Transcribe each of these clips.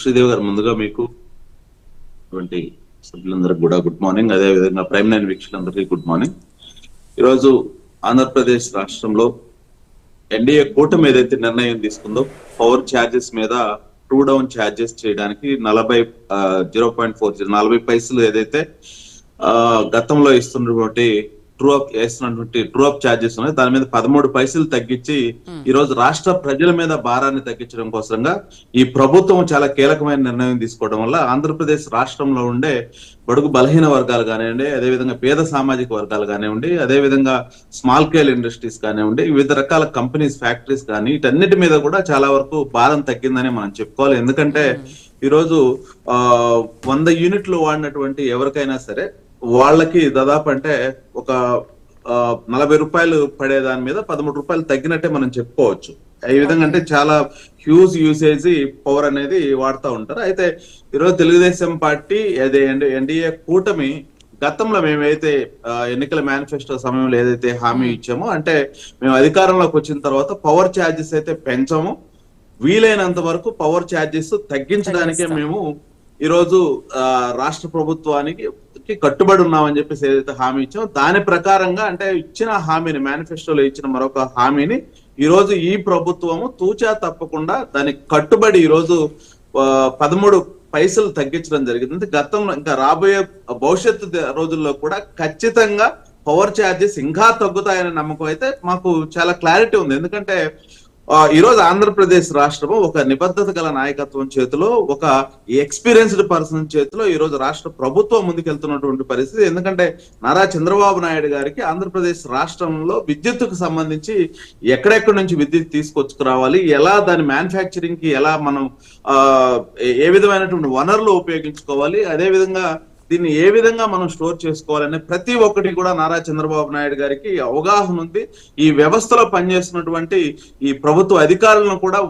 శ్రీదేవి గారు ముందుగా మీకు అటువంటి సభ్యులందరికీ కూడా గుడ్ మార్నింగ్. అదే విధంగా ప్రైమ్ నైన్ వీక్షకులందరికీ గుడ్ మార్నింగ్. ఈరోజు ఆంధ్రప్రదేశ్ రాష్ట్రంలో ఎన్డీఏ కూటమి ఏదైతే నిర్ణయం తీసుకుందో పవర్ ఛార్జెస్ మీద టూ డౌన్ ఛార్జెస్ చేయడానికి నలభై జీరో పాయింట్ ఫోర్ నలభై పైసలు ఏదైతే గతంలో ఇస్తున్నటువంటి ట్రూ అప్ వేస్తున్నటువంటి ట్రూ అప్ ఛార్జెస్ ఉన్నాయి. దాని మీద పదమూడు పైసలు తగ్గించి ఈ రోజు రాష్ట్ర ప్రజల మీద భారాన్ని తగ్గించడం కోసంగా ఈ ప్రభుత్వం చాలా కీలకమైన నిర్ణయం తీసుకోవడం వల్ల ఆంధ్రప్రదేశ్ రాష్ట్రంలో ఉండే బడుగు బలహీన వర్గాలు కానివ్వండి అదేవిధంగా పేద సామాజిక వర్గాలు కానివ్వండి అదేవిధంగా స్మాల్ స్కేల్ ఇండస్ట్రీస్ కానివ్వండి వివిధ రకాల కంపెనీస్ ఫ్యాక్టరీస్ కానీ వీటన్నిటి మీద కూడా చాలా వరకు భారం తగ్గిందని మనం చెప్పుకోవాలి. ఎందుకంటే ఈరోజు ఆ వంద యూనిట్లు వాడినటువంటి ఎవరికైనా సరే వాళ్ళకి దాదాపు అంటే ఒక నలభై రూపాయలు పడే దాని మీద పదమూడు రూపాయలు తగ్గినట్టే మనం చెప్పుకోవచ్చు. ఈ విధంగా అంటే చాలా హ్యూజ్ యూసేజ్ పవర్ అనేది వాడుతూ ఉంటారు. అయితే ఈరోజు తెలుగుదేశం పార్టీ అదే ఎన్డీఏ కూటమి గతంలో మేమైతే ఎన్నికల మేనిఫెస్టో సమయంలో ఏదైతే హామీ ఇచ్చామో అంటే మేము అధికారంలోకి వచ్చిన తర్వాత పవర్ ఛార్జెస్ అయితే పెంచము. వీలైనంత వరకు పవర్ ఛార్జెస్ తగ్గించడానికే. మేము ఈరోజు ఆ, రాష్ట్ర ప్రభుత్వానికి కట్టుబడి ఉన్నామని చెప్పేసి ఏదైతే హామీ ఇచ్చామో దాని ప్రకారంగా అంటే ఇచ్చిన హామీని మేనిఫెస్టోలో ఇచ్చిన మరొక హామీని ఈ రోజు ఈ ప్రభుత్వము తూచా తప్పకుండా దానికి కట్టుబడి ఈ రోజు పదమూడు పైసలు తగ్గించడం జరిగింది. గతంలో ఇంకా రాబోయే భవిష్యత్తు రోజుల్లో కూడా ఖచ్చితంగా పవర్ ఛార్జెస్ ఇంకా తగ్గుతాయనే నమ్మకం అయితే మాకు చాలా క్లారిటీ ఉంది. ఎందుకంటే ఈరోజు ఈ రోజు ఆంధ్రప్రదేశ్ రాష్ట్రము ఒక నిబద్ధత గల నాయకత్వం చేతిలో ఒక ఎక్స్పీరియన్స్డ్ పర్సన్ చేతిలో ఈ రోజు రాష్ట్ర ప్రభుత్వం ముందుకెళ్తున్నటువంటి పరిస్థితి. ఎందుకంటే నారా చంద్రబాబు నాయుడు గారికి ఆంధ్రప్రదేశ్ రాష్ట్రంలో విద్యుత్కు సంబంధించి ఎక్కడెక్కడి నుంచి విద్యుత్ తీసుకొచ్చుకురావాలి ఎలా దాని మ్యానుఫ్యాక్చరింగ్కి ఎలా మనం ఆ ఏ- విధమైనటువంటి వనరులు ఉపయోగించుకోవాలి అదే విధంగా దీన్ని ఏ విధంగా మనం స్టోర్ చేసుకోవాలనే ప్రతి ఒక్కటి కూడా నారా చంద్రబాబు నాయుడు గారికి అవగాహన ఉంది. ఈ వ్యవస్థలో పనిచేస్తున్నటువంటి ఈ ప్రభుత్వ అధికారులను కూడా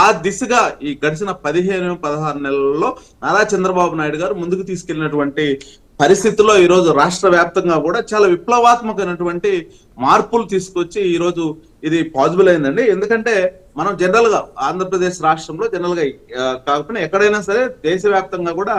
ఆ దిశగా ఈ గడిచిన పదిహేను పదహారు నెలల్లో నారా చంద్రబాబు నాయుడు గారు ముందుకు తీసుకెళ్ళినటువంటి పరిస్థితుల్లో ఈ రోజు రాష్ట్ర వ్యాప్తంగా కూడా చాలా విప్లవాత్మకమైనటువంటి మార్పులు తీసుకొచ్చి ఈ రోజు ఇది పాజిబుల్ అయిందండి. ఎందుకంటే మనం జనరల్గా ఆంధ్రప్రదేశ్ రాష్ట్రంలో జనరల్గా కాకపోయినా ఎక్కడైనా సరే దేశవ్యాప్తంగా కూడా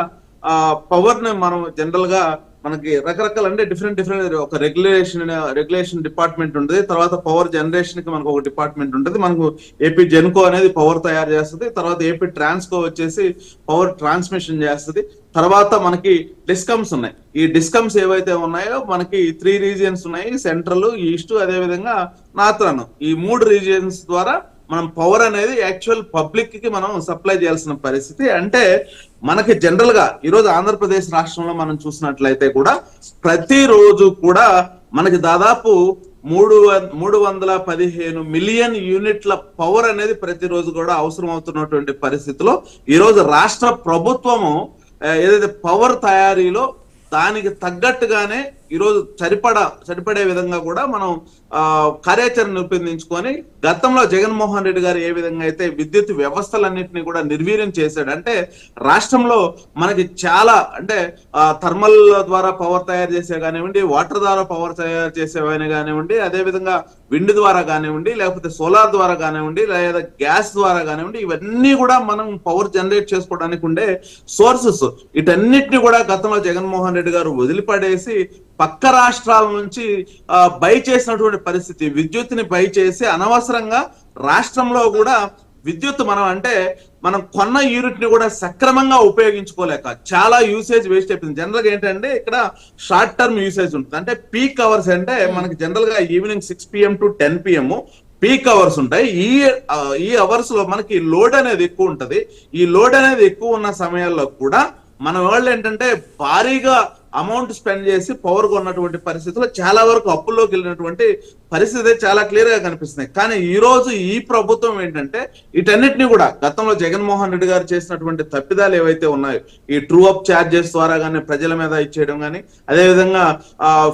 ఆ పవర్ని మనం జనరల్గా మనకి రకరకాల అంటే డిఫరెంట్ డిఫరెంట్ ఒక రెగ్యులేషన్ రెగ్యులేషన్ డిపార్ట్మెంట్ ఉంటుంది. తర్వాత పవర్ జనరేషన్కి మనకు ఒక డిపార్ట్మెంట్ ఉంటుంది. మనకు ఏపీ జెన్కో అనేది పవర్ తయారు చేస్తుంది. తర్వాత ఏపీ ట్రాన్స్కో వచ్చేసి పవర్ ట్రాన్స్మిషన్ చేస్తుంది. తర్వాత మనకి డిస్కమ్స్ ఉన్నాయి. ఈ డిస్కమ్స్ ఏవైతే ఉన్నాయో మనకి త్రీ రీజియన్స్ ఉన్నాయి. సెంట్రల్ ఈస్ట్ అదే విధంగా నార్థన్ ఈ మూడు రీజియన్స్ ద్వారా మనం పవర్ అనేది యాక్చువల్ పబ్లిక్కి మనం సప్లై చేయాల్సిన పరిస్థితి. అంటే మనకి జనరల్గా ఈరోజు ఆంధ్రప్రదేశ్ రాష్ట్రంలో మనం చూసినట్లయితే కూడా ప్రతిరోజు కూడా మనకి దాదాపు మూడు మూడు వందల పదిహేను మిలియన్ యూనిట్ల పవర్ అనేది ప్రతిరోజు కూడా అవసరం అవుతున్నటువంటి పరిస్థితిలో ఈ రోజు రాష్ట్ర ప్రభుత్వము ఏదైతే పవర్ తయారీలో దానికి తగ్గట్టుగానే ఈరోజు సరిపడా సరిపడే విధంగా కూడా మనం ఆ కార్యాచరణ రూపొందించుకొని గతంలో జగన్మోహన్ రెడ్డి గారు ఏ విధంగా అయితే విద్యుత్ వ్యవస్థలన్నింటినీ కూడా నిర్వీర్యం చేశాడు అంటే రాష్ట్రంలో మనకి చాలా అంటే థర్మల్ ద్వారా పవర్ తయారు చేసే కానివ్వండి వాటర్ ద్వారా పవర్ తయారు చేసేవైనా కానివ్వండి అదే విధంగా విండ్ ద్వారా కానివ్వండి లేకపోతే సోలార్ ద్వారా కానివ్వండి లేదా గ్యాస్ ద్వారా కానివ్వండి ఇవన్నీ కూడా మనం పవర్ జనరేట్ చేసుకోవడానికి ఉండే సోర్సెస్ వీటన్నిటిని కూడా గతంలో జగన్మోహన్ రెడ్డి గారు వదిలిపడేసి పక్క రాష్ట్రాల నుంచి బై చేసినటువంటి పరిస్థితి. విద్యుత్ని బై చేసి అనవసరంగా రాష్ట్రంలో కూడా విద్యుత్ మనం అంటే మనం కొన్న యూనిట్ని కూడా సక్రమంగా ఉపయోగించుకోలేక చాలా యూసేజ్ వేస్ట్ అయిపోయింది. జనరల్గా ఏంటంటే ఇక్కడ షార్ట్ టర్మ్ యూసేజ్ ఉంటుంది. అంటే పీక్ అవర్స్ అంటే మనకి జనరల్గా evening six PM to ten PM peak hours ఉంటాయి. ఈ ఈ అవర్స్లో మనకి లోడ్ అనేది ఎక్కువ ఉంటది. ఈ లోడ్ అనేది ఎక్కువ ఉన్న సమయాల్లో కూడా మన వాళ్ళు ఏంటంటే భారీగా అమౌంట్ స్పెండ్ చేసి పవర్ కొన్నటువంటి పరిస్థితుల్లో చాలా వరకు అప్పుల్లోకి వెళ్ళినటువంటి పరిస్థితి చాలా క్లియర్గా కనిపిస్తుంది కానీ ఈ రోజు ఈ ప్రభుత్వం ఏంటంటే వీటన్నిటిని కూడా గతంలో జగన్మోహన్ రెడ్డి గారు చేసినటువంటి తప్పిదాలు ఏవైతే ఉన్నాయో ఈ ట్రూ అప్ చార్జెస్ ద్వారా కానీ ప్రజల మీద ఇచ్చేయడం కానీ అదే విధంగా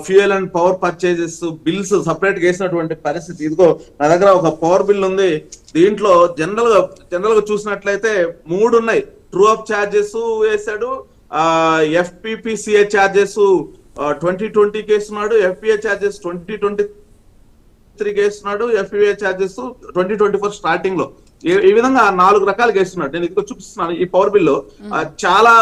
fuel and power purchases bills separate వేసినటువంటి పరిస్థితి. ఇదిగో నా దగ్గర ఒక పవర్ బిల్ ఉంది. దీంట్లో జనరల్గా జనరల్గా చూసినట్లయితే మూడు ఉన్నాయి. ట్రూ అప్ చార్జెస్ వేశాడు FPPCA charges twenty twenty కేసున్నాడు FPA charges twenty twenty three వేస్తున్నాడు FPA charges twenty twenty four స్టార్టింగ్లో. ఈ- విధంగా నాలుగు రకాలుగా వేస్తున్నాడు నేను ఇదిగో చూపిస్తున్నాను ఈ పవర్ బిల్లు ఆ, చాలా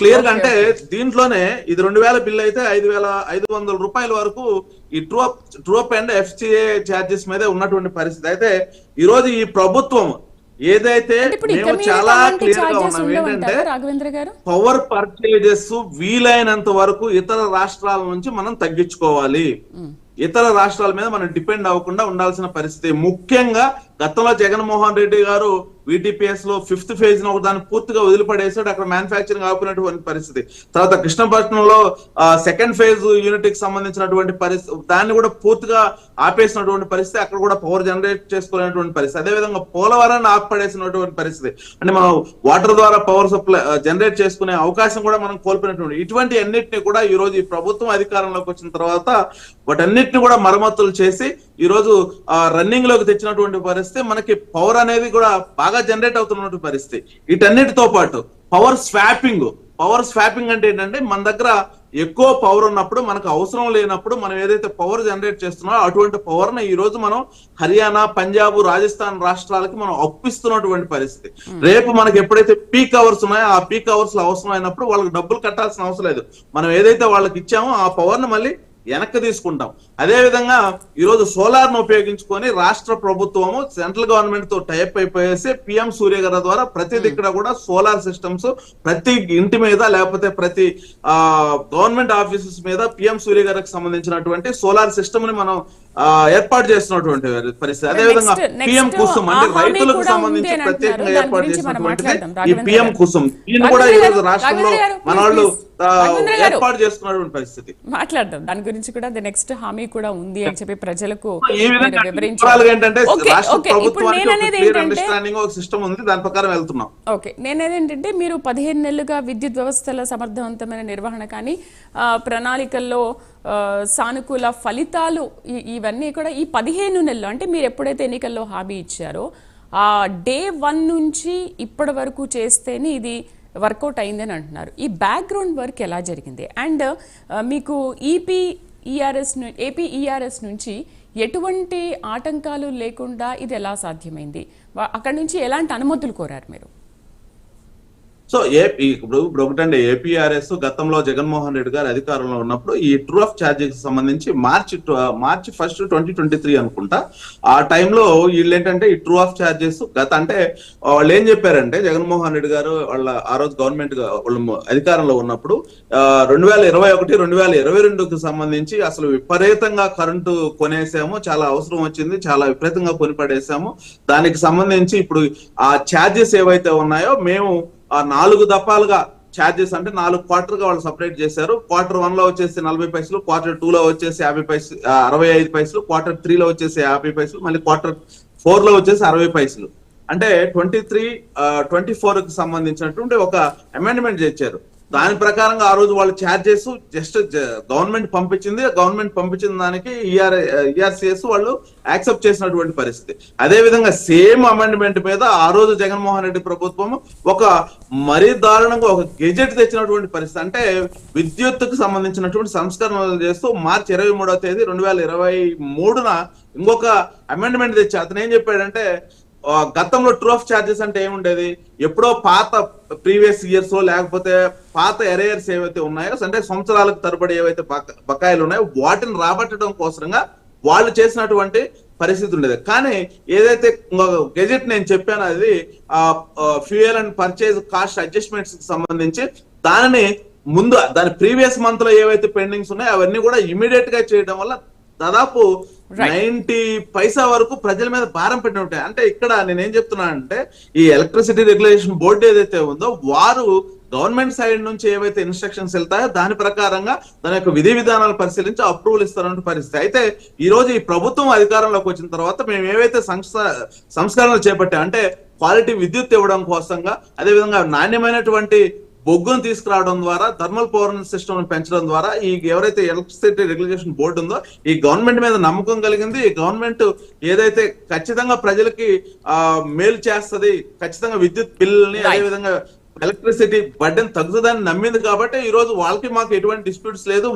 క్లియర్గా అంటే దీంట్లోనే ఇది రెండు వేల బిల్ అయితే ఐదు వేల ఐదు వందల రూపాయల వరకు ఈ true up true up and FCA charges మీదే ఉన్నటువంటి పరిస్థితి. అయితే ఈ రోజు ఈ ప్రభుత్వం ఏదైతే మేము చాలా క్లియర్గా ఉన్నాం ఏంటంటే ఉండవంటారా రాఘవేంద్ర గారు? పవర్ పర్చేజెస్ వీలైనంత వరకు ఇతర రాష్ట్రాల నుంచి మనం తగ్గించుకోవాలి. ఇతర రాష్ట్రాల మీద మనం డిపెండ్ అవ్వకుండా ఉండాల్సిన పరిస్థితి. ముఖ్యంగా గతంలో జగన్మోహన్ రెడ్డి గారు విటిపిఎస్లో ఫిఫ్త్ ఫేజ్ ఒక దాన్ని పూర్తిగా వదిలిపడేసాడు. అక్కడ మ్యానుఫాక్చరింగ్ ఆపుకున్నటువంటి పరిస్థితి. తర్వాత కృష్ణపట్నంలో సెకండ్ ఫేజ్ యూనిట్కి సంబంధించినటువంటి పరిస్థితి దాన్ని కూడా పూర్తిగా ఆపేసినటువంటి పరిస్థితి అక్కడ కూడా పవర్ జనరేట్ చేసుకోలేనటువంటి పరిస్థితి. అదేవిధంగా పోలవరాన్ని ఆపడేసినటువంటి పరిస్థితి. అంటే మనం వాటర్ ద్వారా పవర్ సప్లై జనరేట్ చేసుకునే అవకాశం కూడా మనం కోల్పోయినటువంటి ఇటువంటి అన్నిటిని కూడా ఈ రోజు ఈ ప్రభుత్వం అధికారంలోకి వచ్చిన తర్వాత వాటన్నిటిని కూడా మరమ్మతులు చేసి ఈ రోజు రన్నింగ్లోకి తెచ్చినటువంటి పరిస్థితి మనకి పవర్ అనేది కూడా బాగా జనరేట్ అవుతున్నటువంటి పరిస్థితి. వీటన్నిటితో పాటు పవర్ స్వాపింగ్ పవర్ స్వాపింగ్ అంటే ఏంటంటే మన దగ్గర ఎక్కువ పవర్ ఉన్నప్పుడు మనకు అవసరం లేనప్పుడు మనం ఏదైతే పవర్ జనరేట్ చేస్తున్నామో అటువంటి పవర్ని ఈ రోజు మనం హర్యానా పంజాబ్ రాజస్థాన్ రాష్ట్రాలకి మనం అప్పిస్తున్నటువంటి పరిస్థితి. రేపు మనకి ఎప్పుడైతే పీక్ అవర్స్ ఉన్నాయో ఆ పీక్ అవర్స్ అవసరం అయినప్పుడు వాళ్ళకి డబ్బులు కట్టాల్సిన అవసరం లేదు. మనం ఏదైతే వాళ్ళకి ఇచ్చామో ఆ పవర్ని మళ్ళీ వెనక్కి తీసుకుంటాం. అదే విధంగా ఈ రోజు సోలార్ను ఉపయోగించుకొని రాష్ట్ర ప్రభుత్వము సెంట్రల్ గవర్నమెంట్తో టైప్ అయిపోయేసి పిఎం సూర్య గారి ద్వారా ప్రతి దిక్కడ కూడా సోలార్ సిస్టమ్స్ ప్రతి ఇంటి మీద లేకపోతే ప్రతి ఆ గవర్నమెంట్ ఆఫీసెస్ మీద పిఎం సూర్య గారికి సంబంధించినటువంటి సోలార్ సిస్టమ్ని మనం ఏర్పాటు చేస్తున్నటువంటి పరిస్థితి. అదే విధంగా Next- next పిఎం కుసుమ్ అంటే రైతులకు సంబంధించి ప్రత్యేకంగా ఏర్పాటు చేసినటువంటిది. ఈ పిఎం. కుసుమ్ దీన్ని కూడా ఈ రాఘవేంద్ర రోజు గారు, రాష్ట్రంలో మన వాళ్ళు. ఏర్పాటు చేసుకున్నటువంటి పరిస్థితి. మాట్లాడదాం. దాని గురించి కూడా ది నెక్స్ట్ హామీ కూడా ఉంది అని చెప్పి ప్రజలకు ఏంటంటే రాష్ట్ర ప్రభుత్వానికి ఒక అండర్స్టాండింగ్ సిస్టమ్ ఉంది. దాని ప్రకారం వెళ్తున్నాం. ఓకే. నేనేంటంటే మీరు పదిహేను నెలలుగా విద్యుత్ వ్యవస్థల సమర్థవంతమైన నిర్వహణ కానీ ప్రణాళికల్లో సానుకూల ఫలితాలు ఇవన్నీ కూడా ఈ పదిహేను నెలలు అంటే మీరు ఎప్పుడైతే ఎన్నికల్లో హామీ ఇచ్చారో ఆ డే వన్ నుంచి ఇప్పటి వరకు చేస్తేనే ఇది వర్కౌట్ అయిందని అంటున్నారు. ఈ బ్యాక్గ్రౌండ్ వర్క్ ఎలా జరిగింది? అండ్ మీకు ఈపీ ఈఆర్ఎస్ ఏపీ ఈఆర్ఎస్ నుంచి ఎటువంటి ఆటంకాలు లేకుండా ఇది ఎలా సాధ్యమైంది? అక్కడి నుంచి ఎలాంటి అనుమతులు కోరారు మీరు? సో ఏపీ ఇప్పుడు ఇప్పుడు ఒకటండి ఏపీఆర్ఎస్ గతంలో జగన్మోహన్ రెడ్డి గారు అధికారంలో ఉన్నప్పుడు ఈ ట్రూ ఆఫ్ ఛార్జెస్ సంబంధించి March March first twenty twenty three అనుకుంటా. ఆ టైంలో వీళ్ళు ఏంటంటే ఈ ట్రూ ఆఫ్ ఛార్జెస్ గత అంటే వాళ్ళు ఏం చెప్పారంటే జగన్మోహన్ రెడ్డి గారు వాళ్ళ ఆ రోజు గవర్నమెంట్ వాళ్ళు అధికారంలో ఉన్నప్పుడు రెండు వేల ఇరవై ఒకటి రెండు వేల ఇరవై రెండుకి సంబంధించి అసలు విపరీతంగా కరెంటు కొనేసాము. చాలా అవసరం వచ్చింది చాలా విపరీతంగా కొనిపడేసాము దానికి సంబంధించి ఇప్పుడు ఆ ఛార్జెస్ ఏవైతే ఉన్నాయో మేము ఆ నాలుగు దఫాలుగా ఛార్జెస్ అంటే నాలుగు క్వార్టర్గా వాళ్ళు సపరేట్ చేశారు. క్వార్టర్ వన్లో వచ్చేసి నలభై పైసలు క్వార్టర్ టూ లో వచ్చేసి యాభై పైసలు అరవై ఐదు పైసలు క్వార్టర్ త్రీ లో వచ్చేసి యాభై పైసలు మళ్ళీ క్వార్టర్ ఫోర్లో వచ్చేసి అరవై పైసలు. అంటే ట్వంటీ త్రీ ట్వంటీ ఫోర్కి సంబంధించినటువంటి ఒక అమెండ్మెంట్ చేశారు. దాని ప్రకారంగా ఆ రోజు వాళ్ళు ఛార్జెస్ జస్ట్ గవర్నమెంట్ పంపించింది. గవర్నమెంట్ పంపించిన దానికి ఈఆర్ ఈఆర్సీఎస్ వాళ్ళు యాక్సెప్ట్ చేసినటువంటి పరిస్థితి. అదే విధంగా సేమ్ అమెండ్మెంట్ మీద ఆ రోజు జగన్మోహన్ రెడ్డి ప్రభుత్వం ఒక మరీ దారుణంగా ఒక గెజెట్ తెచ్చినటువంటి పరిస్థితి. అంటే విద్యుత్తుకు సంబంధించినటువంటి సంస్కరణలు చేస్తూ మార్చి ఇరవై మూడవ తేదీ రెండు వేల ఇరవై మూడున ఇంకొక అమెండ్మెంట్ తెచ్చి అతను ఏం చెప్పాడంటే గతంలో ట్రూ ఆఫ్ ఛార్జెస్ అంటే ఏముండేది? ఎప్పుడో పాత ప్రీవియస్ ఇయర్స్ లేకపోతే పాత ఎరేయర్స్ ఏవైతే ఉన్నాయో అంటే సంవత్సరాలకు తరబడి ఏవైతే బకాయిలు ఉన్నాయో వాటిని రాబట్టడం కోసంగా వాళ్ళు చేసినటువంటి పరిస్థితి ఉండేది. కానీ ఏదైతే గెజెట్ నేను చెప్పాను అది ఫ్యూయల్ అండ్ పర్చేజ్ కాస్ట్ అడ్జస్ట్మెంట్స్కి సంబంధించి దానిని ముందు దాని ప్రీవియస్ మంత్లో ఏవైతే పెండింగ్స్ ఉన్నాయో అవన్నీ కూడా ఇమీడియట్గా చేయడం వల్ల దాదాపు నైన్టీ పైసా వరకు ప్రజల మీద భారం పెట్టిన ఉంటాయి. అంటే ఇక్కడ నేనేం చెప్తున్నా అంటే ఈ ఎలక్ట్రిసిటీ రెగ్యులేషన్ బోర్డు ఏదైతే ఉందో వారు గవర్నమెంట్ సైడ్ నుంచి ఏవైతే ఇన్స్ట్రక్షన్స్ వెళ్తాయో దాని ప్రకారంగా దాని యొక్క విధి విధానాలు పరిశీలించి అప్రూవల్ ఇస్తారన్న పరిస్థితి. అయితే ఈ రోజు ఈ ప్రభుత్వం అధికారంలోకి వచ్చిన తర్వాత మేము ఏవైతే సంస్కరణలు చేపట్టాం అంటే క్వాలిటీ విద్యుత్ ఇవ్వడం కోసంగా అదేవిధంగా నాణ్యమైనటువంటి బొగ్గును తీసుకురావడం ద్వారా థర్మల్ పవర్ సిస్టమ్ పెంచడం ద్వారా ఈ ఎవరైతే ఎలక్ట్రిసిటీ రెగ్యులేషన్ బోర్డు ఉందో ఈ గవర్నమెంట్ మీద నమ్మకం కలిగింది ఈ గవర్నమెంట్ ఏదైతే ఖచ్చితంగా ప్రజలకి ఆ మేలు చేస్తది ఖచ్చితంగా విద్యుత్ బిల్లుని Right. అదే విధంగా ఎలక్ట్రిసిటీ బడ్డెన్ తగ్గుతుందని నమ్మింది కాబట్టి ఈ రోజు వాళ్ళకి మాకు ఎటువంటి డిస్ప్యూట్స్ లేదు